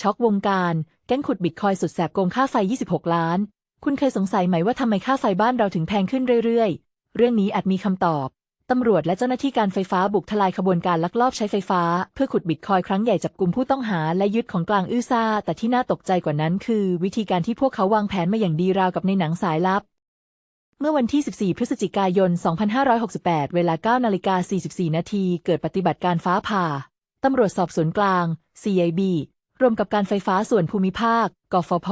ช็อกวงการ แก๊งขุดบิตคอยสุดแสบโกงค่าไฟ 26 ล้าน คุณเคยสงสัยไหมว่าทำไมค่าไฟบ้านเราถึงแพงขึ้นเรื่อยๆ เรื่องนี้อาจมีคำตอบ ตำรวจและเจ้าหน้าที่การไฟฟ้าบุกทลายขบวนการลักลอบใช้ไฟฟ้า เพื่อขุดบิตคอยครั้งใหญ่จับกลุ่มผู้ต้องหาและยึดของกลางอื้อซ่า แต่ที่น่าตกใจกว่านั้นคือ วิธีการที่พวกเขาวางแผนมาอย่างดีราวกับในหนังสายลับ เมื่อวันที่ 14 พฤศจิกายน 2568 เวลา9นาฬิกา44 นาทีเกิดปฏิบัติการฟ้าผ่าตำรวจสอบสวนกลาง CIB รวมกับการไฟฟ้าส่วนภูมิภาค กฟผ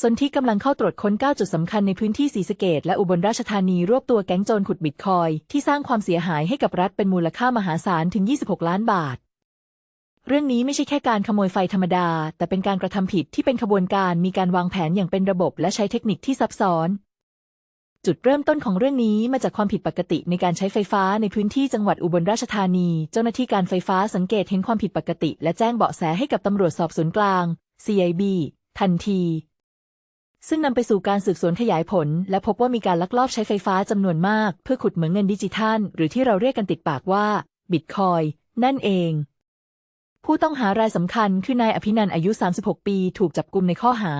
สนที่กำลังเข้าตรวจค้น 9 จุดสำคัญในพื้นที่ศรีสะเกดและอุบลราชธานีรวบตัวแก๊งโจรขุดบิตคอยที่สร้างความเสียหายให้กับรัฐเป็นมูลค่ามหาศาลถึง 26 ล้านบาท เรื่องนี้ไม่ใช่แค่การขโมยไฟธรรมดา แต่เป็นการกระทำผิดที่เป็นขบวนการมีการวางแผนอย่างเป็นระบบและใช้เทคนิคที่ซับซ้อน จุดเริ่มต้นของเรื่องนี้มาจากความผิดปกติในการใช้ไฟฟ้าในพื้นที่จังหวัดอุบลราชธานี เจ้าหน้าที่การไฟฟ้าสังเกตเห็นความผิดปกติ และแจ้งเบาะแสให้กับตำรวจสอบสวนกลาง CIB ทันที ซึ่งนำไปสู่การสืบสวนขยายผล และพบว่ามีการลักลอบใช้ไฟฟ้าจำนวนมาก เพื่อขุดเหมืองเงินดิจิทัล หรือที่เราเรียกกันติดปากว่าบิตคอยนั่นเอง ผู้ต้องหารายสำคัญคือนายอภินันอายุ 36 ปี ถูกจับกุมในข้อหา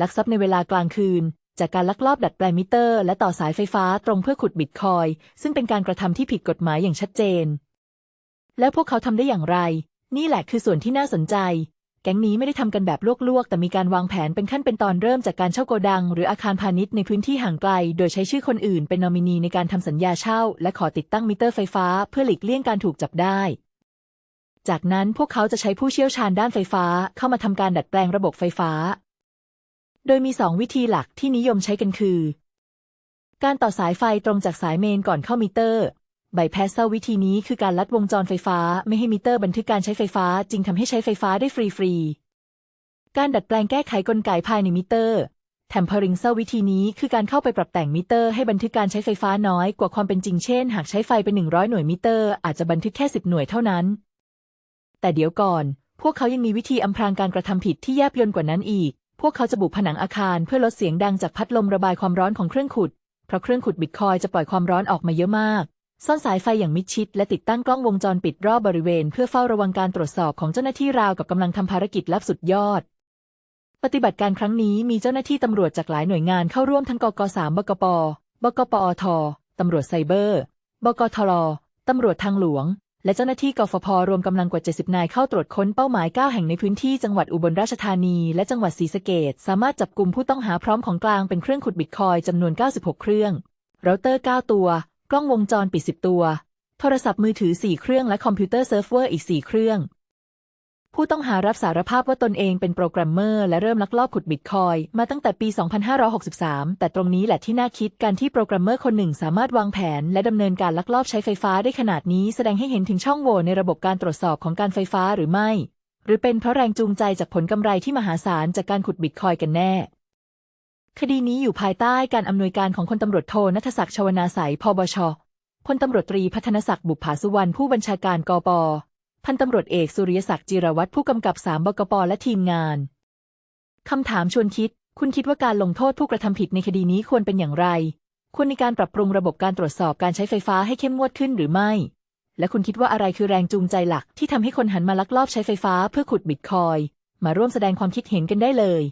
ลักทรัพย์ในเวลากลางคืน จากการลักลอบดัดแปลงมิเตอร์ และต่อสายไฟฟ้าตรงเพื่อขุดบิตคอย ซึ่งเป็นการกระทำที่ผิดกฎหมายอย่างชัดเจน แล้วพวกเขาทำได้อย่างไร นี่แหละคือส่วนที่น่าสนใจ แก๊งนี้ไม่ได้ทำกันแบบลวกๆ แต่มีการวางแผนเป็นขั้นเป็นตอนเริ่มจากการเช่าโกดัง หรืออาคารพาณิชย์ในพื้นที่ห่างไกล โดยใช้ชื่อคนอื่นเป็นนอมินีในการทำสัญญาเช่า และขอติดตั้งมิเตอร์ไฟฟ้าเพื่อหลีกเลี่ยงการถูกจับได้จากนั้นพวกเขาจะใช้ผู้เชี่ยวชาญด้านไฟฟ้าเข้ามาทำการดัดแปลงระบบไฟฟ้า โดยมีสองวิธีหลักที่นิยมใช้กันคือ การต่อสายไฟตรงจากสายเมนก่อนเข้ามิเตอร์ไบแพสเซลวิธีนี้คือการลัดวงจรไฟฟ้าไม่ให้มิเตอร์บันทึกการใช้ไฟฟ้าจึงทำให้ใช้ไฟฟ้าได้ฟรีๆ การดัดแปลงแก้ไขกลไกภายในมิเตอร์แทมเพอริงเซลวิธีนี้คือการเข้าไปปรับแต่งมิเตอร์ให้บันทึกการใช้ไฟฟ้าน้อยกว่าความเป็นจริงเช่น หากใช้ไฟเป็น 100 หน่วยมิเตอร์อาจจะบันทึกแค่ 10 หน่วยเท่านั้น แต่เดี๋ยวก่อน พวกเขายังมีวิธีอำพรางการกระทำผิดที่แยบยลกว่านั้นอีก พวกเขาจะบุผนังอาคารเพื่อลดเสียงดังจากพัดลมระบายความร้อนของเครื่องขุด เพราะเครื่องขุดบิตคอยจะปล่อยความร้อนออกมาเยอะมาก ซ่อนสายไฟอย่างมิดชิด และติดตั้งกล้องวงจรปิดรอบบริเวณ เพื่อเฝ้าระวังการตรวจสอบของเจ้าหน้าที่ราวกับกำลังทำภารกิจลับสุดยอด ปฏิบัติการครั้งนี้มีเจ้าหน้าที่ตำรวจจากหลายหน่วยงานเข้าร่วมทั้งกกสบกปบกปอทตำรวจไซเบอร์ บกทลตำรวจทางหลวง และเจ้าหน้าที่กฟพรวมกำลังกว่า 70 นายเข้าตรวจค้นเป้าหมาย 9 แห่งในพื้นที่จังหวัดอุบลราชธานี และจังหวัดศรีสะเกดสามารถจับกลุ่มผู้ต้องหาพร้อมของกลางเป็นเครื่องขุดบิตคอยจำนวน 96 เครื่องเราเตอร์ 9 ตัว กล้องวงจรปิด 10 ตัว โทรศัพท์มือถือ 4 เครื่องและคอมพิวเตอร์เซิร์ฟเวอร์อีก 4 เครื่อง ผู้ต้องหารับสารภาพว่าตนเองเป็นโปรแกรมเมอร์ และเริ่มลักลอบขุดบิตคอยมาตั้งแต่ปี 2563 แต่ตรงนี้แหละที่น่าคิดการที่โปรแกรมเมอร์คนหนึ่งสามารถวางแผน และดำเนินการลักลอบใช้ไฟฟ้าได้ขนาดนี้ แสดงให้เห็นถึงช่องโหว่ในระบบการตรวจสอบของการไฟฟ้าหรือไม่ หรือเป็นเพราะแรงจูงใจจากผลกำไรที่มหาศาลจากการขุดบิตคอยกันแน่ คดีนี้อยู่ภายใต้การอำนวยการของพลตำรวจโทนัทศักดิ์ชวนาสายพบชพลตำรวจตรีพัฒนศักดิ์บุปผาสุวรรณผู้บัญชาการกป พันตำรวจเอกสุริยศักดิ์จิรวัตรผู้กำกับสามบกปและทีมงาน คำถามชวนคิด คุณคิดว่าการลงโทษผู้กระทำผิดในคดีนี้ควรเป็นอย่างไร ควรในการปรับปรุงระบบการตรวจสอบการใช้ไฟฟ้าให้เข้มงวดขึ้นหรือไม่ และคุณคิดว่าอะไรคือแรงจูงใจหลักที่ทำให้คนหันมาลักลอบใช้ไฟฟ้าเพื่อขุดบิตคอย มาร่วมแสดงความคิดเห็นกันได้เลย